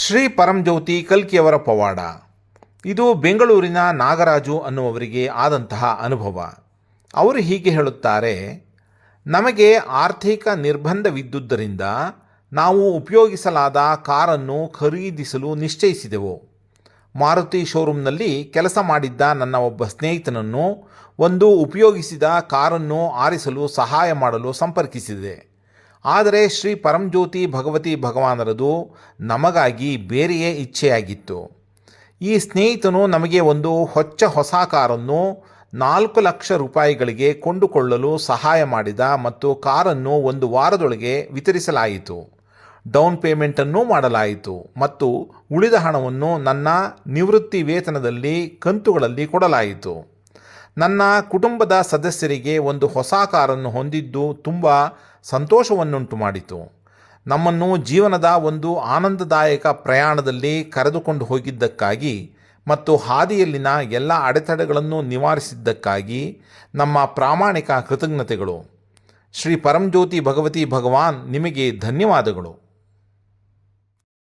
ಶ್ರೀ ಪರಂಜ್ಯೋತಿ ಕಲ್ಕಿಯವರ ಪವಾಡ. ಇದು ಬೆಂಗಳೂರಿನ ನಾಗರಾಜು ಅನ್ನುವವರಿಗೆ ಆದಂತಹ ಅನುಭವ. ಅವರು ಹೀಗೆ ಹೇಳುತ್ತಾರೆ, ನಮಗೆ ಆರ್ಥಿಕ ನಿರ್ಬಂಧವಿದ್ದುದರಿಂದ ನಾವು ಉಪಯೋಗಿಸಲಾದ ಕಾರನ್ನು ಖರೀದಿಸಲು ನಿಶ್ಚಯಿಸಿದೆವು. ಮಾರುತಿ ಶೋರೂಮ್ನಲ್ಲಿ ಕೆಲಸ ಮಾಡಿದ್ದ ನನ್ನ ಒಬ್ಬ ಸ್ನೇಹಿತನನ್ನು ಒಂದು ಉಪಯೋಗಿಸಿದ ಕಾರನ್ನು ಆರಿಸಲು ಸಹಾಯ ಮಾಡಲು ಸಂಪರ್ಕಿಸಿದೆ. ಆದರೆ ಶ್ರೀ ಪರಂಜ್ಯೋತಿ ಭಗವತಿ ಭಗವಾನರದು ನಮಗಾಗಿ ಬೇರೆಯೇ ಇಚ್ಛೆಯಾಗಿತ್ತು. ಈ ಸ್ನೇಹಿತನು ನಮಗೆ ಒಂದು ಹೊಚ್ಚ ಹೊಸ ಕಾರನ್ನು ನಾಲ್ಕು ಲಕ್ಷ ರೂಪಾಯಿಗಳಿಗೆ ಕೊಂಡುಕೊಳ್ಳಲು ಸಹಾಯ ಮಾಡಿದ ಮತ್ತು ಕಾರನ್ನು ಒಂದು ವಾರದೊಳಗೆ ವಿತರಿಸಲಾಯಿತು. ಡೌನ್ ಪೇಮೆಂಟನ್ನು ಮಾಡಲಾಯಿತು ಮತ್ತು ಉಳಿದ ಹಣವನ್ನು ನನ್ನ ನಿವೃತ್ತಿ ವೇತನದಲ್ಲಿ ಕಂತುಗಳಲ್ಲಿ ಕೊಡಲಾಯಿತು. ನನ್ನ ಕುಟುಂಬದ ಸದಸ್ಯರಿಗೆ ಒಂದು ಹೊಸ ಕಾರನ್ನು ಹೊಂದಿದ್ದು ತುಂಬ ಸಂತೋಷವನ್ನುಂಟು ಮಾಡಿತು. ನಮ್ಮನ್ನು ಜೀವನದ ಒಂದು ಆನಂದದಾಯಕ ಪ್ರಯಾಣದಲ್ಲಿ ಕರೆದುಕೊಂಡು ಹೋಗಿದ್ದಕ್ಕಾಗಿ ಮತ್ತು ಹಾದಿಯಲ್ಲಿನ ಎಲ್ಲ ಅಡೆತಡೆಗಳನ್ನು ನಿವಾರಿಸಿದ್ದಕ್ಕಾಗಿ ನಮ್ಮ ಪ್ರಾಮಾಣಿಕ ಕೃತಜ್ಞತೆಗಳು. ಶ್ರೀ ಪರಂಜ್ಯೋತಿ ಭಗವತಿ ಭಗವಾನ್ ನಿಮಗೆ ಧನ್ಯವಾದಗಳು.